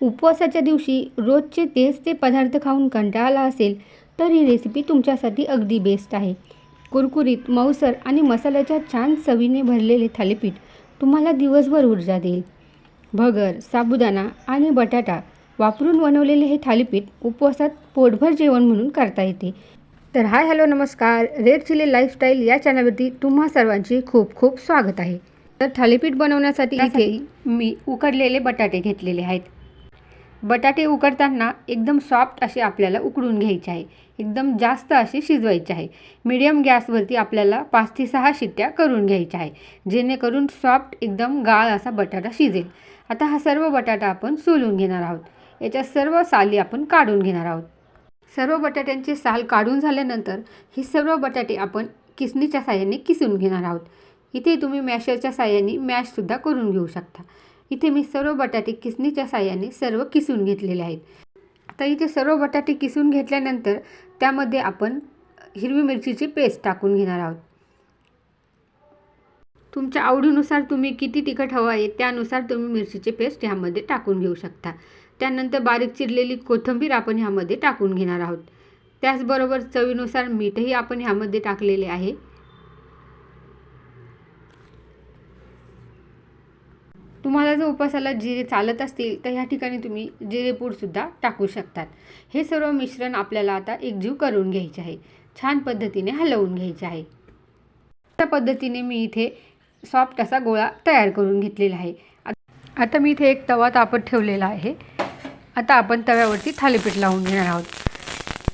उपवासाच्या दिवशी रोजचे तेच ते पदार्थ खाऊन कंटाळा असेल तर ही रेसिपी तुमच्यासाठी अगदी बेस्ट आहे. कुरकुरीत मऊसर आणि मसाल्याच्या छान चवीने भरलेले थालीपीठ तुम्हाला दिवसभर ऊर्जा देईल. भगर साबुदाणा आणि बटाटा वापरून बनवलेले हे थालीपीठ उपवासात पोटभर जेवण म्हणून करता येते. तर हाय हॅलो नमस्कार. रेड चिली लाईफस्टाईल या चॅनलवरती तुम्हा सर्वांचे खूप खूप स्वागत आहे. तर थालीपीठ बनवण्यासाठी इथे मी उकडलेले बटाटे घेतलेले आहेत. बटाटे उकडताना एकदम सॉफ्ट असे आपल्याला उकडून घ्यायचे आहे. एकदम जास्त असे शिजवायचे आहे. मीडियम गॅसवरती आपल्याला पाच ते सहा शिट्ट्या करून घ्यायच्या आहे. जेणेकरून सॉफ्ट एकदम गाळ असा बटाटा शिजेल. आता हा सर्व बटाटा आपण सोलून घेणार आहोत. याच्या सर्व साली आपण काढून घेणार आहोत. सर्व बटाट्यांची साल काढून झाल्यानंतर हे सर्व बटाटे आपण किसणीच्या साह्याने किसून घेणार आहोत. इथे तुम्ही मॅशरच्या साह्याने मॅशसुद्धा करून घेऊ शकता. इथे मी सर्व बटाटे किसणीच्या साह्याने सर्व किसून घेतलेले आहेत. आता इथे सर्व बटाटे किसून घेतल्यानंतर त्यामध्ये आपण हिरवी मिरचीची पेस्ट टाकून घेणार आहोत. तुमच्या आवडीनुसार तुम्ही किती तिखट हवं आहे त्यानुसार तुम्ही मिरचीची पेस्ट ह्यामध्ये टाकून घेऊ शकता. त्यानंतर बारीक चिरलेली कोथिंबीर आपण ह्यामध्ये टाकून घेणार आहोत. त्याचबरोबर चवीनुसार मीठही आपण ह्यामध्ये टाकलेले आहे. तुम्हाला जर उपासाला जिरे चालत असतील तर ह्या ठिकाणी तुम्ही जिरेपूडसुद्धा टाकू शकतात. हे सर्व मिश्रण आपल्याला आता एकजीव करून घ्यायचे आहे. छान पद्धतीने हलवून घ्यायचे आहे. अशा पद्धतीने मी इथे सॉफ्ट असा गोळा तयार करून घेतलेला आहे. आता मी इथे एक तवा तापत ठेवलेला आहे. आता आपण तव्यावरती थालीपीठ लावून घेणार आहोत.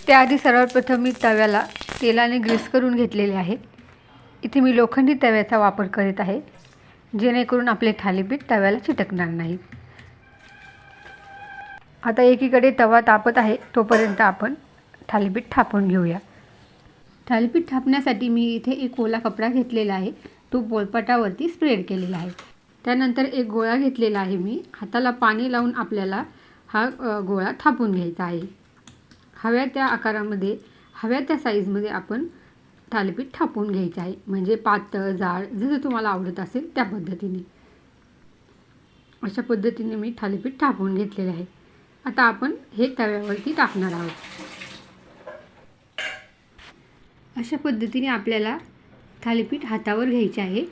त्याआधी सर्वप्रथम मी तव्याला तेलाने ग्रीस करून घेतलेले आहे. इथे मी लोखंडी तव्याचा वापर करीत आहे. जेणेकरून आपले थालीपीठ तव्याला चिटकणार नाही. आता एकीकडे तवा तापत आहे तोपर्यंत आपण थालीपीठ थापून घेऊया. थालीपीठ थापण्यासाठी मी इथे एक ओला कपडा घेतलेला आहे. तो पोलपाटावरती स्प्रेड केलेला आहे. त्यानंतर एक गोळा घेतलेला आहे मी. हाताला पाणी लावून आपल्याला हा गोळा थापून घ्यायचा आहे. हव्या त्या आकारामध्ये हव्या त्या साईजमध्ये आपण थालीपीठ थापून घ्यायचं आहे. म्हणजे पातळ जाड जसं तुम्हाला आवडत असेल त्या पद्धतीने. अशा पद्धतीने मी थालीपीठ थापून घेतलेले आहे. आता आपण हे तव्यावरती टाकणार आहोत. अशा पद्धतीने आपल्याला थालीपीठ हातावर घ्यायचे आहे.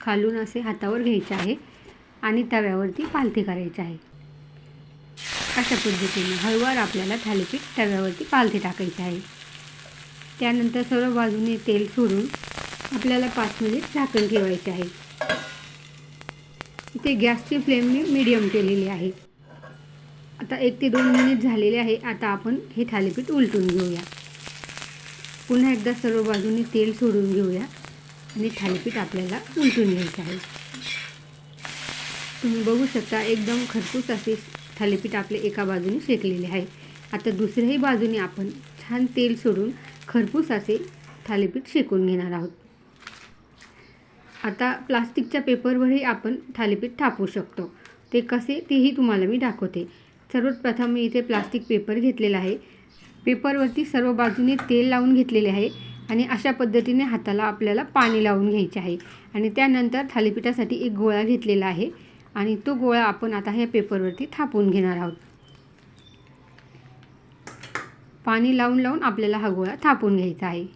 खालून असे हातावर घ्यायचे आहे आणि तव्यावरती पालथी करायची आहे. अशा पद्धतीने हळूवार आपल्याला थालीपीठ तव्यावरती पालथी टाकायचे आहे. त्यानंतर सर्व बाजूने तेल सोडून आपल्याला पाच मिनिट झाकण ठेवायचे आहे. इथे गॅसची फ्लेम मी मीडियम केलेली आहे. आता एक ते दोन मिनिट झालेले आहे. आता आपण हे थालीपीठ उलटून घेऊया. पुन्हा एकदा सर्व बाजूने तेल सोडून घेऊया आणि थालीपीठ आपल्याला उलटून घ्यायचं आहे. तुम्ही बघू शकता एकदम खरपूस असे थालीपीठ आपले एका बाजूने शेकलेले आहे. आता दुसऱ्याही बाजूने आपण छान तेल सोडून खरपूसाचे असे थालीपीठ शेकून घेणार आहोत. आता प्लास्टिकच्या पेपरवरही आपण थालीपीठ थापू शकतो. ते कसे तेही तुम्हाला मी दाखवते. सर्वात प्रथम मी इथे प्लास्टिक पेपर घेतलेला आहे. पेपरवरती सर्व बाजूने तेल लावून घेतलेले आहे आणि अशा पद्धतीने हाताला आपल्याला पाणी लावून घ्यायचे आहे. आणि त्यानंतर थालीपीठासाठी एक गोळा घेतलेला आहे आणि तो गोळा आपण आता ह्या पेपरवरती थापून घेणार आहोत. पाणी लावून लावून आपल्याला हा गोळा थापून घ्यायचा आहे.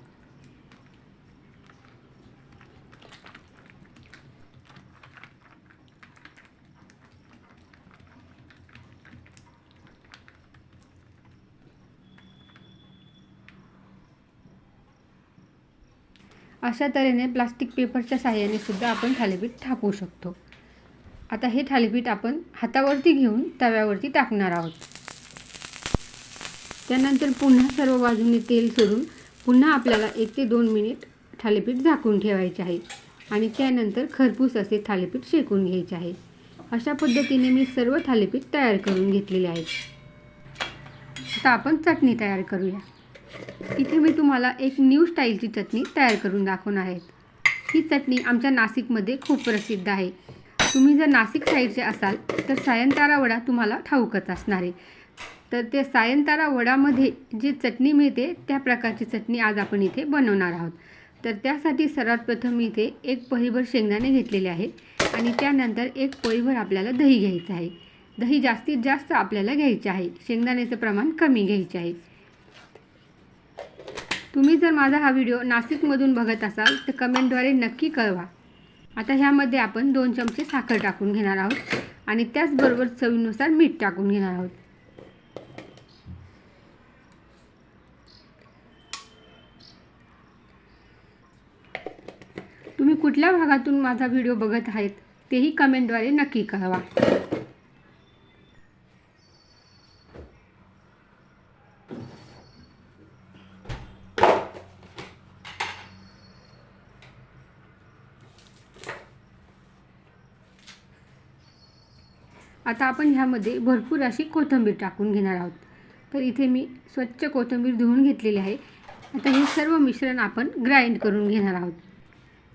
अशा तऱ्हेने प्लास्टिक पेपरच्या साह्याने सुद्धा आपण थालीपीठ थापू शकतो. आता हे थालीपीठ आपण हातावरती घेऊन तव्यावरती टाकणार आहोत. त्यानंतर पुन्हा सर्व बाजूने तेल सोडून पुन्हा आपल्याला एक ते दोन मिनिट थालीपीठ झाकून ठेवायचे आहे. आणि त्यानंतर खरपूस असे थालीपीठ शेकून घ्यायचे आहे. अशा पद्धतीने मी सर्व थालीपीठ तयार करून घेतलेले आहेत आता आपण चटणी तयार करूया. इथे मी तुम्हाला एक न्यू स्टाईलची चटणी तयार करून दाखवणार आहे. ही चटणी आमच्या नाशिकमध्ये खूप प्रसिद्ध आहे. तुम्ही जर नाशिक साईडचे असाल तर सायंतारा वडा तुम्हाला ठाऊकच असणार आहे. तर ते सायंतारा वडामध्ये जी चटणी मिळते त्या प्रकारची चटणी आज आपण इथे बनवणार आहोत. तर त्यासाठी सर्वात प्रथम मी इथे एक पळीभर शेंगदाणे घेतलेले आहे आणि त्यानंतर एक पळीभर आपल्याला दही घ्यायचं आहे. दही जास्तीत जास्त आपल्याला घ्यायचे आहे. शेंगदाण्याचं प्रमाण कमी घ्यायचे आहे. तुम्ही जर माझा हा व्हिडिओ नाशिकमधून बघत असाल तर कमेंटद्वारे नक्की कळवा. आता ह्यामध्ये आपण दोन चमचे साखर टाकून घेणार आहोत आणि त्याचबरोबर चवीनुसार मीठ टाकून घेणार आहोत. कुठल्या भागातून माझा व्हिडिओ बघत आहेत तेही कमेंटद्वारे नक्की कळवा. आता आपण ह्यामध्ये भरपूर अशी कोथिंबीर टाकून घेणार आहोत. तर इथे मी स्वच्छ कोथिंबीर धुवून घेतलेली आहे. आता हे सर्व मिश्रण आपण ग्राइंड करून घेणार आहोत.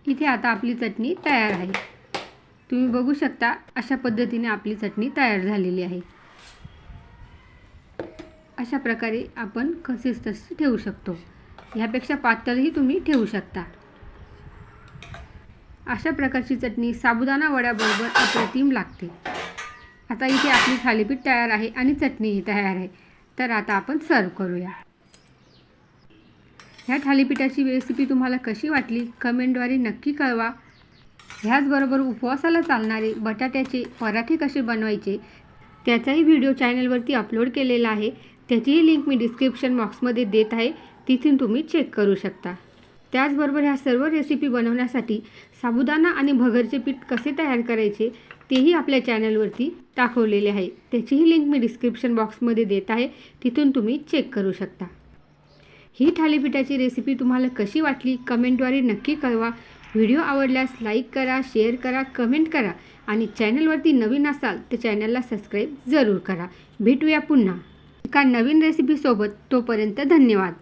इथे आता आपली चटणी तयार आहे. तुम्ही बघू शकता अशा पद्धतीने आपली चटणी तयार झालेली आहे. अशा प्रकारे आपण कसेच तसे ठेवू शकतो. ह्यापेक्षा पातळही तुम्ही ठेवू शकता. अशा प्रकारची चटणी साबुदाणा वड्याबरोबर अप्रतिम लागते. आता इथे आपली थालीपीठ तयार आहे आणि चटणीही तयार आहे. तर आता आपण सर्व करूया. ह्या थालीपीठाची रेसिपी तुम्हाला कशी वाटली? कमेंटद्वारे नक्की कळवा. ह्याचबरोबर उपवासाला चालणारे बटाट्याचे पराठे कसे बनवायचे त्याचाही व्हिडिओ चॅनलवरती अपलोड केलेला आहे. त्याचीही लिंक मी डिस्क्रिप्शन बॉक्समध्ये देत आहे. तिथून तुम्ही चेक करू शकता. त्याचबरोबर ह्या सर्व रेसिपी बनवण्यासाठी साबुदाणा आणि भगरचे पीठ कसे तयार करायचे तेही आपल्या चॅनलवरती दाखवलेले आहे. त्याचीही लिंक मी डिस्क्रिप्शन बॉक्समध्ये देत आहे. तिथून तुम्ही चेक करू शकता. ही थालीपीठाची रेसिपी तुम्हाला कशी वाटली कमेंटद्वारे नक्की कळवा. व्हिडिओ आवडल्यास लाईक करा शेअर करा कमेंट करा आणि चॅनलवरती नवीन असाल तर चॅनलला सबस्क्राईब जरूर करा. भेटूया पुन्हा एका नवीन रेसिपीसोबत तोपर्यंत धन्यवाद.